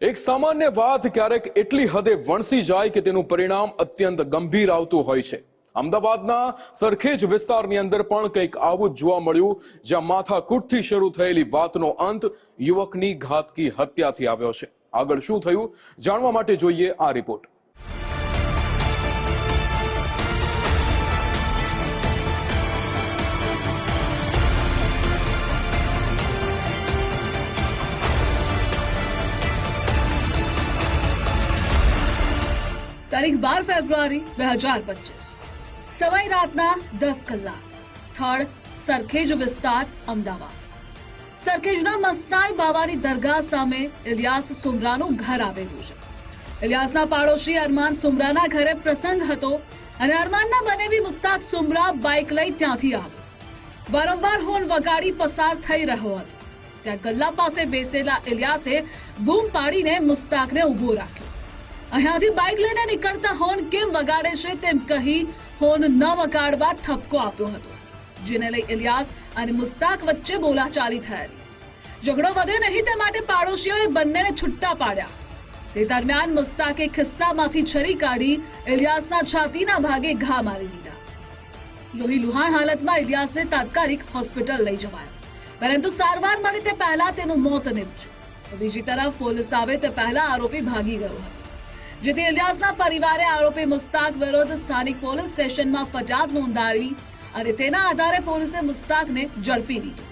એક સામાન્ય વાત ક્યારેક એટલી હદે વણસી જાય કે તેનું પરિણામ અત્યંત ગંભીર આવતું હોય છે. અમદાવાદના સરખેજ વિસ્તારની અંદર પણ કંઈક આવું જ જોવા મળ્યું, જ્યાં માથાકૂટથી શરૂ થયેલી વાતનો અંત યુવકની ઘાતકી હત્યાથી આવ્યો છે. આગળ શું થયું, જાણવા માટે જોઈએ આ રિપોર્ટ. તારીખ બાર ફેબ્રુઆરી બે હજાર પચીસ. સમય રાતના દસ કલાક. સ્થળ સરખેજ વિસ્તાર, અમદાવાદ. સરખેજના મસ્તાર બાવાની દરગાહ સામે ઇલિયાસ સુમરાનું ઘર આવેલું છે. ઇલિયાસના પાડોશી અરમાન સુમરાના ઘરે પ્રસંગ હતો અને અરમાનના બનેવી મુસ્તાક સુમરા બાઇક લઈ ત્યાંથી આવ્યો. વારંવાર હોર્ન વગાડી પસાર થઈ રહ્યો હતો. ત્યાં ગલ્લા પાસે બેસેલા ઇલિયાસે બૂમ પાડીને મુસ્તાકને ઊભો રાખ્યો. અહીંયાથી બાઇક લઈને નીકળતા હોર્ન કેમ વગાડે છે તેમ કહી હોર્ન ન વગાડવા ઠપકો આપ્યો હતો, જેને લઈ ઇલિયાસ અને મુસ્તાક વચ્ચે બોલાચાલી થયેલી. ઝઘડો વધે નહીં તે માટે પાડોશીઓએ બંનેને છૂટ્ટા પાડ્યા. તે દરમિયાન મુસ્તાકે ખિસ્સામાંથી છરી કાઢી ઇલિયાસના છાતીના ભાગે ઘા મારી દીધા. લોહી લુહાણ હાલતમાં ઇલિયાસને તાત્કાલિક હોસ્પિટલ લઈ જવાયો. પરંતુ સારવાર મળી તે પહેલા તેનું મોત નીપજ્યું. બીજી તરફ પોલીસ આવે તે પહેલા આરોપી ભાગી ગયો હતો. જેથી ઇલિયાસના પરિવારે આરોપી મુસ્તાક વિરુદ્ધ સ્થાનિક પોલીસ સ્ટેશનમાં ફરિયાદ નોંધાવી અને તેના આધારે પોલીસે મુસ્તાકને ઝડપી લીધો.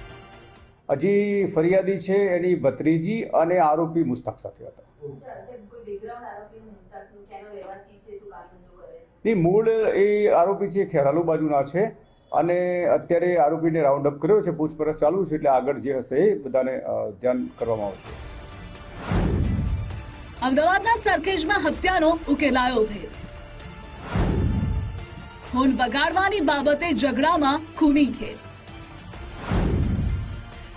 હજી ફરિયાદી છે એની ભત્રીજી અને આરોપી મુસ્તાક સાથે હતા. કોઈ બેકગ્રાઉન્ડ આરોપી મુસ્તાકનું ક્યાંનો રહેવાસી છે શું કામ ધંધો કરે છે ની મૂળ એ આરોપી છે ખેરાલુ બાજુના છે અને અત્યારે આરોપીને રાઉન્ડ અપ કર્યો છે, પૂછપરછ ચાલુ છે એટલે આગળ જે હશે એ બધાને ધ્યાન કરવામાં આવશે. અમદાવાદના સરખેજમાં હત્યાનો ઉકેલાયો ભેદ. હોન વગાડવાની બાબતે ઝઘડામાં ખૂની ખેલ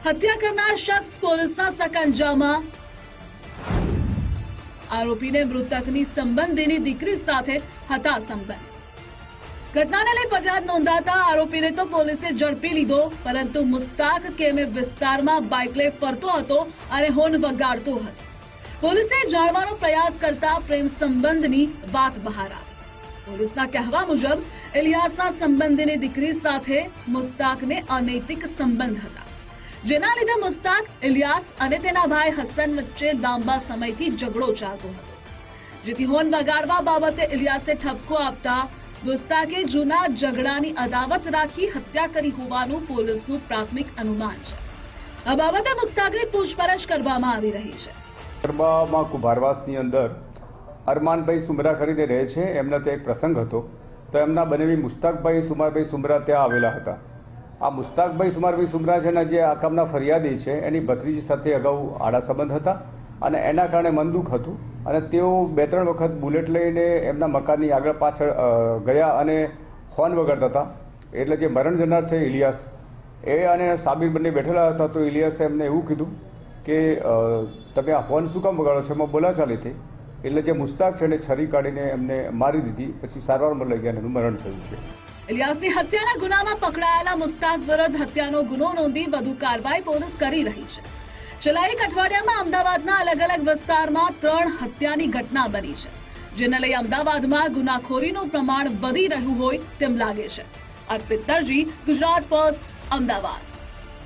હત્યા કરનાર શખ્સ પોલીસના સકંજામાં. આરોપીને મૃતકની સંબંધીની દીકરી સાથે હતા સંબંધ ઘટનાને લઈ ફરિયાદ નોંધાતા આરોપીને તો પોલીસે ઝડપી લીધો, પરંતુ મુસ્તાક કેમે વિસ્તારમાં બાઇક લઈ ફરતો હતો અને હોન વગાડતો હતો. પોલીસે જાણવાનો પ્રયાસ કરતા પ્રેમ સંબંધની વાત બહાર આવી. પોલીસના કહેવા મુજબ ઇલિયાસના સંબંધીની દીકરી સાથે મુસ્તાકને અનૈતિક સંબંધ હતા. જેના લીધે મુસ્તાક ઇલિયાસ અને તેના ભાઈ હસન વચ્ચે લાંબા સમયથી ઝઘડો ચાલતો હતો. જેથી હોન વગાડવા બાબતે ઇલિયાસે ઠપકો આપતા મુસ્તાકે જૂના ઝઘડાની અદાવત રાખી હત્યા કરી હોવાનું પોલીસનું પ્રાથમિક અનુમાન છે. આ બાબતે મુસ્તાકની પૂછપરછ કરવામાં આવી રહી છે. ગરબામાં કુભારવાસની અંદર અરમાનભાઈ સુમરા કરીને રહે છે, એમના ત્યાં એક પ્રસંગ હતો. તો એમના બનેવી મુસ્તાકભાઈ સુમારભાઈ સુમરા ત્યાં આવેલા હતા. આ મુસ્તાકભાઈ સુમારભાઈ સુમરા છે જે આ કામના ફરિયાદી છે, એની ભત્રીજી સાથે અગાઉ આડા સંબંધ હતા અને એના કારણે મનદુખ હતું અને તેઓ બે ત્રણ વખત બુલેટ લઈને એમના મકાનની આગળ પાછળ ગયા અને હોર્ન વગાડતા હતા. એટલે જે મરણ જનાર છે ઇલિયાસ, એ અને સાબિર બંને બેઠેલા હતા તો ઇલિયાસે એમને એવું કીધું કે તમે આ શું કામ વગાડો છો? એમાં બોલાચાલી થઈ. એટલે જે મુસ્તાક છે એને છરી કાઢીને એમને મારી દીધી, પછી સારવારમાં લઈ ગયા એનું મરણ થયું છે. ઇલિયાસની હત્યાના ગુનામાં પકડાયેલા મુસ્તાક વિરુદ્ધ હત્યાનો ગુનો નોંધી વધુ કાર્યવાહી પોલીસ કરી રહી છે. છેલ્લા એક અઠવાડિયામાં અમદાવાદના અલગ અલગ વિસ્તારમાં ત્રણ હત્યાની ઘટના બની છે. જેને લઈ અમદાવાદમાં ગુનાખોરીનું પ્રમાણ વધી રહ્યું હોય તેમ લાગે છે. અર્પિત દરજી, ગુજરાત ફર્સ્ટ, અમદાવાદ.